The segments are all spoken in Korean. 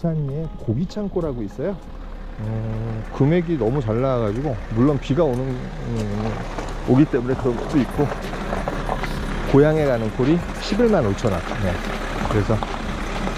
부산리에 고기 창고라고 있어요. 음, 금액이 너무 잘 나와가지고 물론 비가 오는 음, 오기 때문에 그런 것도 있고 고향에 가는 콜이 11만 5천 원. 네. 그래서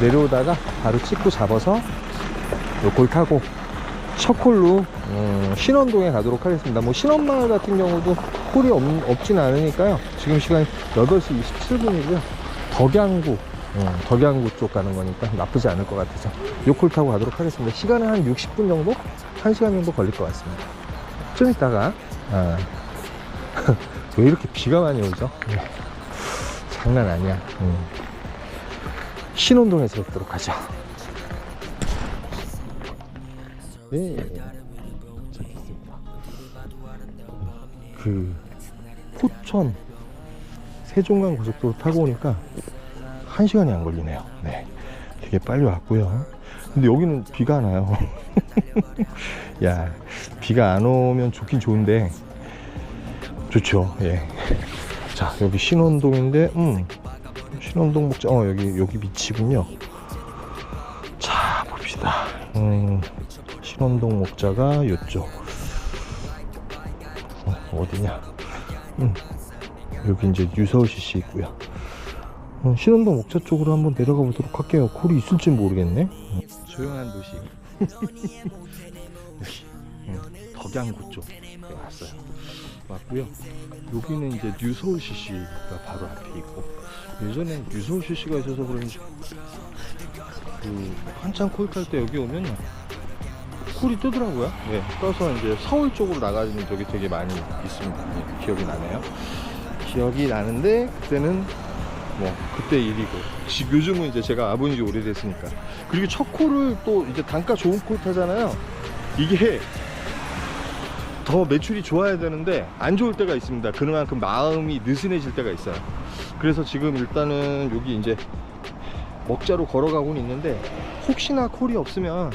내려오다가 바로 찍고 잡아서 요콜 타고 첫 콜로 음, 신원동에 가도록 하겠습니다. 뭐 신원마을 같은 경우도 콜이 없, 없진 않으니까요. 지금 시간이 8시 27분이고요. 덕양구 음, 덕양구 쪽 가는 거니까 나쁘지 않을 것 같아서 요콜 타고 가도록 하겠습니다. 시간은 한 60분 정도? 1시간 정도 걸릴 것 같습니다. 좀 이따가 아, 왜 이렇게 비가 많이 오죠? 네. 장난 아니야. 음. 신혼동에서 뵙도록 하죠. 네. 그 포천 세종간 고속도로 타고 오니까 한 시간이 안 걸리네요. 네. 되게 빨리 왔고요. 근데 여기는 비가 안 와요. 야, 비가 안 오면 좋긴 좋은데 좋죠. 예. 자, 여기 신원동인데, 음, 신원동 목자, 어, 여기, 여기 밑이군요. 자, 봅시다. 음, 신원동 목자가 요쪽. 어, 어디냐? 음, 여기 이제 유서울 CC 있고요. 어, 신원동 목자 쪽으로 한번 내려가 보도록 할게요. 콜이 있을지 모르겠네. 음, 조용한 도시. 음, 덕양구 쪽 왔어요. 왔고요. 여기는 이제 뉴서울 CC가 바로 앞에 있고 예전에 뉴서울 CC가 있어서 그런지 그 한참 콜 탈 때 여기 오면 콜이 뜨더라고요. 네, 떠서 이제 서울 쪽으로 나가는 적이 되게 많이 있습니다. 네, 기억이 나네요. 기억이 나는데 그때는 뭐 그때 일이고 지- 요즘은 이제 제가 아버지 지 오래됐으니까 그리고 첫 콜을 또 이제 단가 좋은 콜 타잖아요. 이게 더 매출이 좋아야 되는데 안 좋을 때가 있습니다. 그만큼 마음이 느슨해질 때가 있어요. 그래서 지금 일단은 여기 이제 먹자로 걸어가고는 있는데 혹시나 콜이 없으면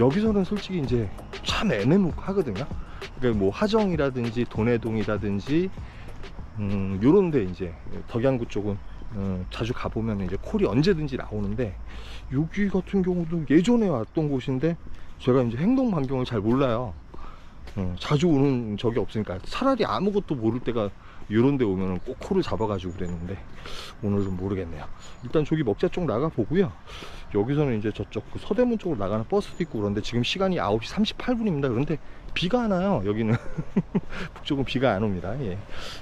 여기서는 솔직히 이제 참 애매모하거든요. 그러니까 뭐 하정이라든지 도내동이라든지 음 요런 데 이제 덕양구 쪽은 음, 자주 가보면 이제 콜이 언제든지 나오는데 여기 같은 경우도 예전에 왔던 곳인데 제가 이제 행동 반경을 잘 몰라요. 어, 자주 오는 적이 없으니까 차라리 아무것도 모를 때가 이런 데 오면 꼭 코를 잡아가지고 그랬는데 오늘은 모르겠네요. 일단 저기 먹자 쪽 나가 보고요. 여기서는 이제 저쪽 그 서대문 쪽으로 나가는 버스도 있고 그런데 지금 시간이 9시 38분입니다. 그런데 비가 안 와요. 여기는. 북쪽은 비가 안 옵니다. 예.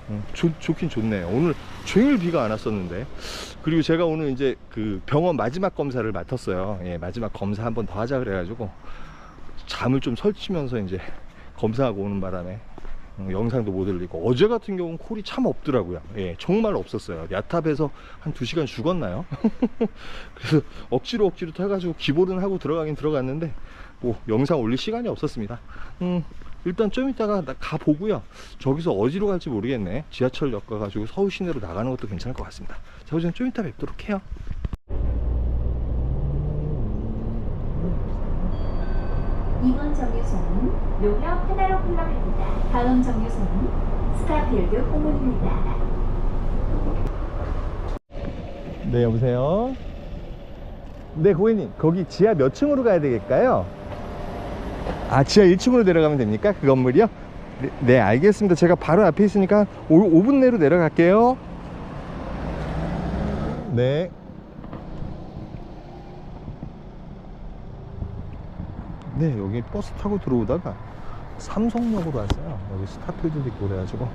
음, 좋, 좋긴 좋네요. 오늘 종일 비가 안 왔었는데. 그리고 제가 오늘 이제 그 병원 마지막 검사를 맡았어요. 예, 마지막 검사 한 번 더 하자 그래가지고 잠을 좀 설치면서 이제 검사하고 오는 바람에 어, 영상도 못 올리고. 어제 같은 경우는 콜이 참 없더라고요. 예 정말 없었어요. 야탑에서 한 2시간 죽었나요? 그래서 억지로 억지로 타가지고 기본은 하고 들어가긴 들어갔는데 뭐 영상 올릴 시간이 없었습니다. 음 일단 좀 이따가 나 가보고요. 저기서 어디로 갈지 모르겠네. 지하철역 가가지고 서울 시내로 나가는 것도 괜찮을 것 같습니다. 자 우선 좀 이따 뵙도록 해요. 이번 정류소는 농협 페나로 클럽입니다. 다음 정류소는 스타필드 호문입니다. 네 여보세요 네 고객님 거기 지하 몇 층으로 가야 되겠까요? 아 지하 1층으로 내려가면 됩니까? 그 건물이요? 네, 네, 알겠습니다 제가 바로 앞에 있으니까 5, 분 내로 내려갈게요 네 네, 여기 버스 타고 들어오다가 삼성역으로 왔어요. 여기 스타필드도 있고 그래가지고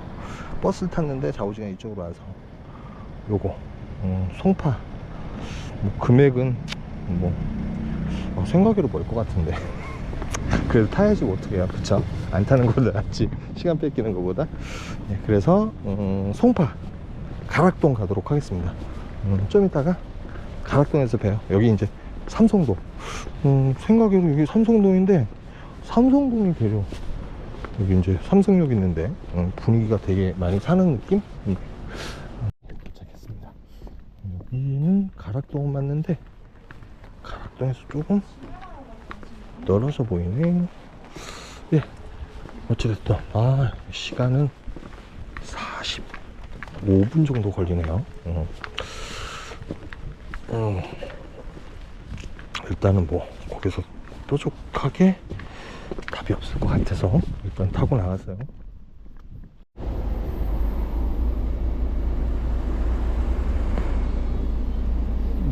버스를 탔는데 좌우지간 이쪽으로 와서 요거 음, 송파. 뭐 금액은 뭐 어, 생각외로 멀 것 같은데. 그래도 타야지 뭐 어떻게 해요 그쵸? 안 타는 것보다 낫지. 시간 뺏기는 것보다. 네, 그래서 음, 송파. 가락동 가도록 하겠습니다. 음, 좀 이따가 가락동에서 봬요. 여기 이제 삼성동 음, 생각외로 여기 삼성동인데 삼성동이 되려 여기 이제 삼성역 있는데 음, 분위기가 되게 많이 사는 느낌? 음. 도착했습니다. 여기는 가락동 맞는데 가락동에서 조금 떨어져 보이네. 예. 어찌됐든 아 시간은 45분 정도 걸리네요. 음. 음. 일단은 뭐 거기서 뾰족하게 답이 없을 것 같아서 일단 타고 나갔어요.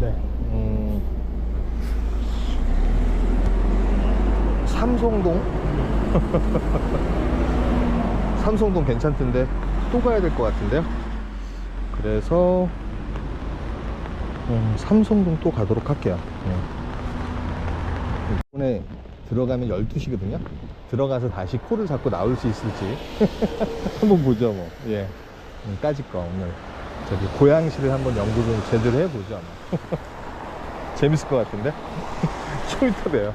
네. 음, 삼성동? 삼성동 괜찮던데 또 가야 될 것 같은데요. 그래서 음, 삼성동 또 가도록 할게요. 네. 이번에 들어가면 12시거든요. 들어가서 다시 코를 잡고 나올 수 있을지 한번 보죠 뭐. 예. 음, 까짓 거 오늘 저기 고양시를 한번 연구 좀 제대로 해보죠. 재밌을 것 같은데? 좀 이따 봬요.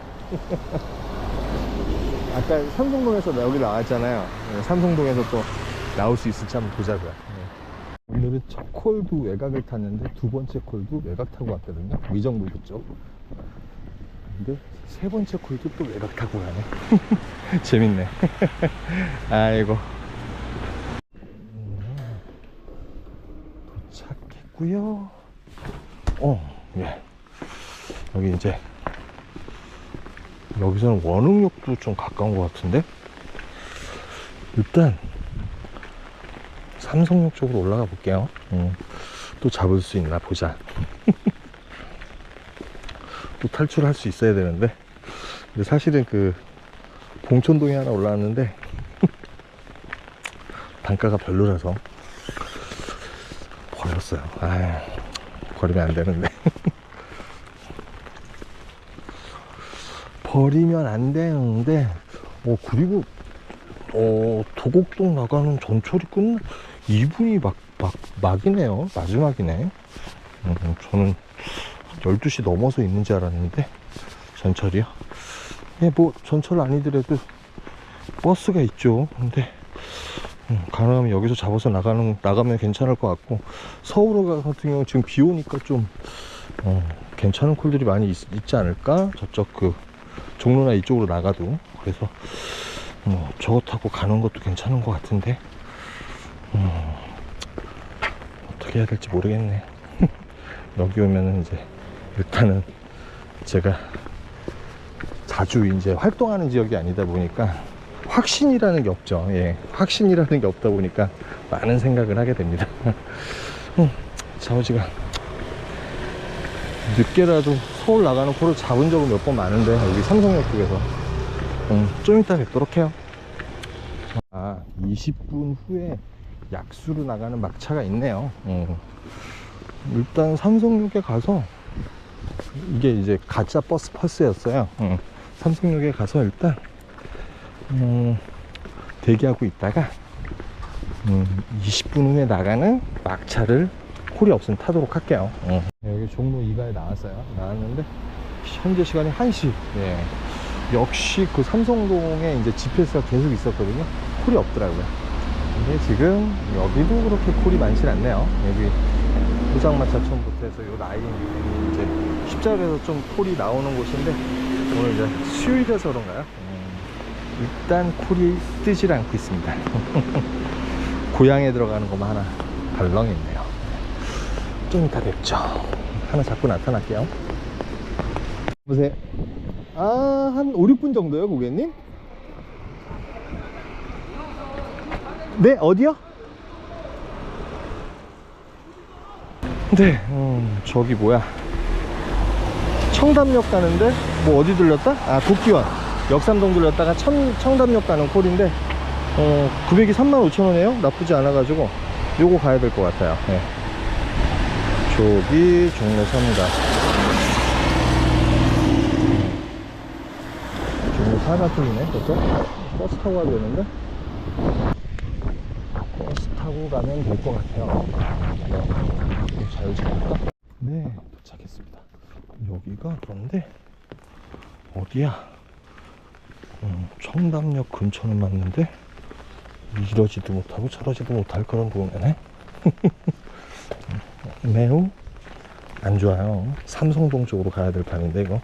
아까 삼성동에서 여기 나왔잖아요. 네, 삼성동에서 또 나올 수 있을지 한번 보자고요. 네. 오늘은 첫 콜도 외곽을 탔는데 두 번째 콜도 외곽 타고 왔거든요. 위정부 그쪽. 근데 세 번째 콜도 또 외곽 타고 가네. 재밌네. 아이고. 음, 도착했고요. 어, 예. 여기 이제 여기서는 원흥역도 좀 가까운 것 같은데 일단 삼성역 쪽으로 올라가 볼게요. 음, 또 잡을 수 있나 보자. 또 탈출할 수 있어야 되는데. 근데 사실은 그 봉천동에 하나 올라왔는데 단가가 별로라서 버렸어요. 아 버리면 안 되는데. 버리면 안 되는데 어 그리고 어 도곡동 나가는 전철이 끝나 2분이 막, 막 막이네요. 마지막이네. 음, 저는 12시 넘어서 있는 줄 알았는데 전철이요? 예, 뭐 전철 아니더라도 버스가 있죠. 근데 음, 가능하면 여기서 잡아서 나가는 나가면 괜찮을 것 같고 서울 같은 경우 지금 비 오니까 좀 어, 괜찮은 콜들이 많이 있, 있지 않을까? 저쪽 그 종로나 이쪽으로 나가도. 그래서 뭐 저거 타고 가는 것도 괜찮은 것 같은데 음, 어떻게 해야 될지 모르겠네. 여기 오면은 이제 일단은 제가 자주 이제 활동하는 지역이 아니다 보니까 확신이라는 게 없죠. 예 확신이라는 게 없다 보니까 많은 생각을 하게 됩니다. 음, 자오지가 늦게라도 서울 나가는 코를 잡은 적은 몇 번 많은데 여기 삼성역 쪽에서. 음, 좀 이따 뵙도록 해요. 아 20분 후에 약수로 나가는 막차가 있네요. 음. 일단 삼성역에 가서 이게 이제 가짜 버스 파스였어요 음. 삼성역에 가서 일단 음, 대기하고 있다가 음, 20분 후에 나가는 막차를 콜이 없으면 타도록 할게요. 어. 여기 종로 2가에 나왔어요. 나왔는데 현재 시간이 1시. 예. 역시 그 삼성동에 이제 GPS가 계속 있었거든요. 콜이 없더라고요. 근데 지금 여기도 그렇게 콜이 많진 않네요. 여기 포장마차촌부터 해서 요 라인 십자가에서 좀 콜이 나오는 곳인데 오늘 이제 수요일에서 그런가요? 음, 일단 콜이 뜨질 않고 있습니다. 고향에 들어가는 것만 하나 덜렁했네요. 좀 이따 뵙죠. 하나 잡고 나타날게요. 보세요. 아, 한 5, 6분 정도요, 고객님? 네, 어디요? 네, 음, 저기 뭐야. 청담역 가는데, 뭐 어디 들렸다? 아, 도끼원. 역삼동 들렸다가 청, 청담역 가는 콜인데, 어, 금액이 35,000원이에요? 나쁘지 않아가지고, 요거 가야 될 것 같아요. 네. 저기 종로 3가 종로 4가 틀리네 저쪽 버스 타고 가야 되는데 버스 타고 가면 될 것 같아요 네. 잘 잡을까? 네 도착했습니다 여기가 그런데 어디야 음, 청담역 근처는 맞는데 이러지도 못하고 저러지도 못할 그런 동네네 매우 안 좋아요. 삼성동 쪽으로 가야 될 판인데 이거.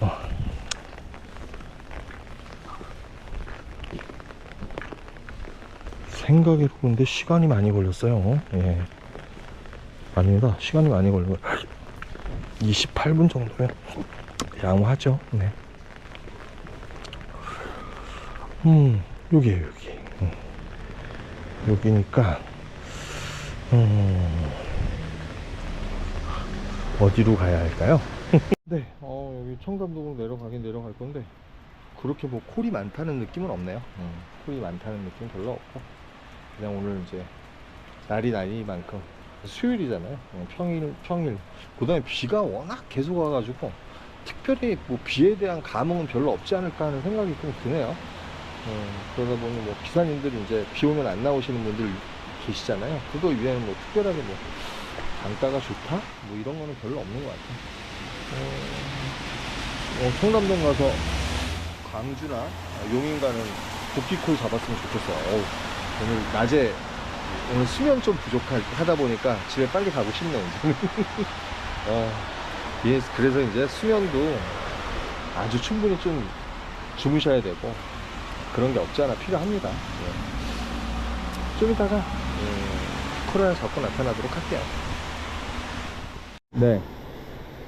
어. 생각이 그런데 시간이 많이 걸렸어요. 예. 아닙니다. 시간이 많이 걸려. 28분 정도면 양호하죠. 네. 음, 여기에요, 여기. 음. 여기니까, 음, 어디로 가야 할까요? 네, 어, 여기 청담동으로 내려가긴 내려갈 건데, 그렇게 뭐 콜이 많다는 느낌은 없네요. 음, 콜이 많다는 느낌 별로 없고, 그냥 오늘 이제 날이 날이만큼 수요일이잖아요. 어, 평일, 평일. 그 다음에 비가 워낙 계속 와가지고, 특별히 뭐 비에 대한 감흥은 별로 없지 않을까 하는 생각이 좀 드네요. 어, 그러다 보니 뭐 기사님들이 이제 비 오면 안 나오시는 분들 계시잖아요. 그거 위에는 뭐 특별하게 뭐 단가가 좋다? 뭐 이런 거는 별로 없는 것 같아요. 어, 어, 청담동 가서 광주나 아, 용인 가는 도끼콜 잡았으면 좋겠어요. 어우, 오늘 낮에 오늘 수면 좀 부족하다 보니까 집에 빨리 가고 싶네요. 이제는. 어, 예, 그래서 이제 수면도 아주 충분히 좀 주무셔야 되고 그런 게 없지 않아 필요합니다. 예. 좀 이따가 예, 코로나 잡고 나타나도록 할게요. 네.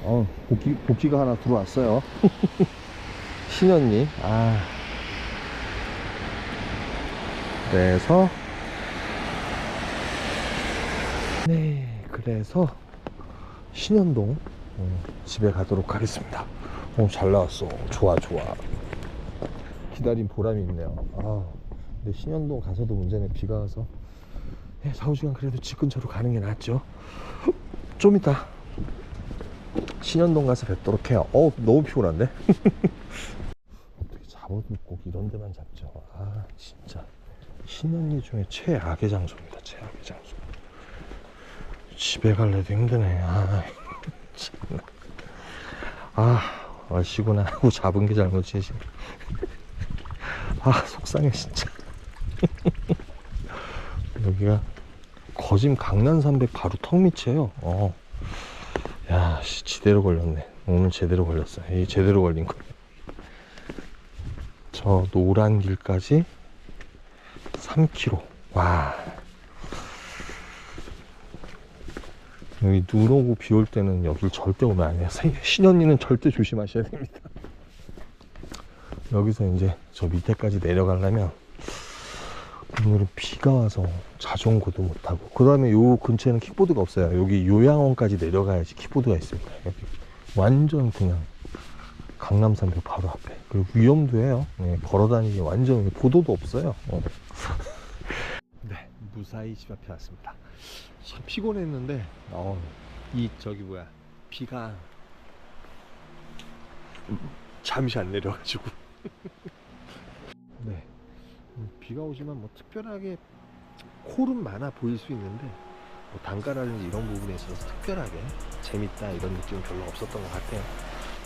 어, 복귀, 복귀가 하나 들어왔어요. 신현님. 아. 그래서. 네. 그래서 신현동 어, 집에 가도록 하겠습니다. 어, 잘 나왔어. 좋아, 좋아. 기다린 보람이 있네요. 아, 근데 신현동 가서도 문제는 비가 와서 네, 4, 5시간 그래도 집 근처로 가는 게 낫죠. 좀 이따 신현동 가서 뵙도록 해요. 어, 너무 피곤한데? 어떻게 잡아도 꼭 이런 데만 잡죠. 아, 진짜. 신현리 중에 최악의 장소입니다. 최악의 장소. 집에 갈래도 힘드네. 아. 아, 얼씨구나 하고 잡은 게 잘못이지. 아, 속상해, 진짜. 여기가 거짐 강남산맥 바로 턱 밑이에요. 어. 야, 씨, 제대로 걸렸네. 오늘 제대로 걸렸어. 이 제대로 걸린 거. 저 노란 길까지 3km. 와. 여기 눈 오고 비 올 때는 여길 절대 오면 안 돼요. 신현이는 절대 조심하셔야 됩니다. 여기서 이제 저 밑에까지 내려가려면 오늘은 비가 와서 자전거도 못하고 그 다음에 요 근처에는 킥보드가 없어요 여기 요양원까지 내려가야지 킥보드가 있습니다 여기 완전 그냥 강남산맥 바로 앞에 그리고 위험도 해요 네, 걸어다니기 완전 보도도 없어요 어. 네 무사히 집 앞에 왔습니다 참 피곤했는데 어, 이 저기 뭐야 비가 잠시 안 내려가지고 네. 음, 비가 오지만 뭐 특별하게 콜은 많아 보일 수 있는데 뭐 단가라든지 이런 부분에 있어서 특별하게 재밌다 이런 느낌은 별로 없었던 것 같아요.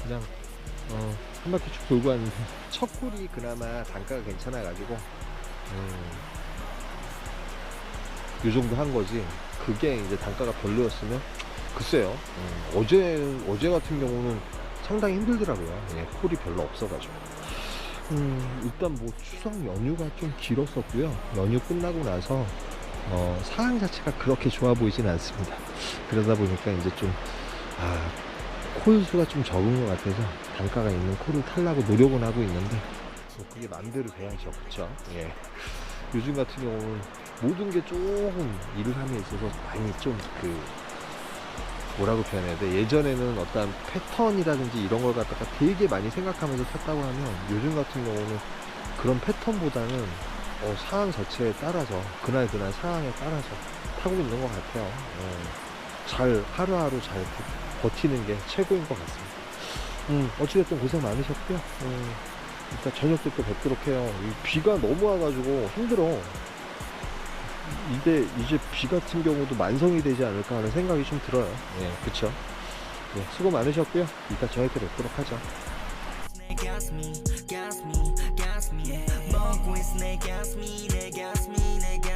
그냥 어, 한 바퀴 쭉 돌고 왔는데 첫 콜이 그나마 단가가 괜찮아 가지고 음, 요 정도 한 거지. 그게 이제 단가가 별로였으면 글쎄요. 음, 어제 어제 같은 경우는 상당히 힘들더라고요. 예, 콜이 별로 없어가지고. 음, 일단 뭐 추석 연휴가 좀 길었었고요. 연휴 끝나고 나서 어, 상황 자체가 그렇게 좋아 보이진 않습니다. 그러다 보니까 이제 좀 아, 콜 수가 좀 적은 것 같아서 단가가 있는 콜을 타려고 노력은 하고 있는데 뭐 그게 맘대로 돼야죠, 그쵸? 예. 요즘 같은 경우는 모든 게 조금 일을 함에 있어서 많이 좀 그 뭐라고 표현해야 돼? 예전에는 어떤 패턴이라든지 이런 걸 갖다가 되게 많이 생각하면서 탔다고 하면 요즘 같은 경우는 그런 패턴보다는 어, 상황 자체에 따라서 그날 그날 상황에 따라서 타고 있는 것 같아요. 어, 잘 하루하루 잘 버- 버티는 게 최고인 것 같습니다. 음, 어찌됐든 고생 많으셨고요. 음, 일단 저녁 때또 뵙도록 해요. 이 비가 너무 와가지고 힘들어. 이게 이제 비 같은 경우도 만성이 되지 않을까 하는 생각이 좀 들어요. 예, 그쵸. 예, 수고 많으셨고요. 이따 저한테 뵙도록 하죠. gas me, gas me, gas me. Yeah. Fuck with snake, gas me, they gas me, they gas me.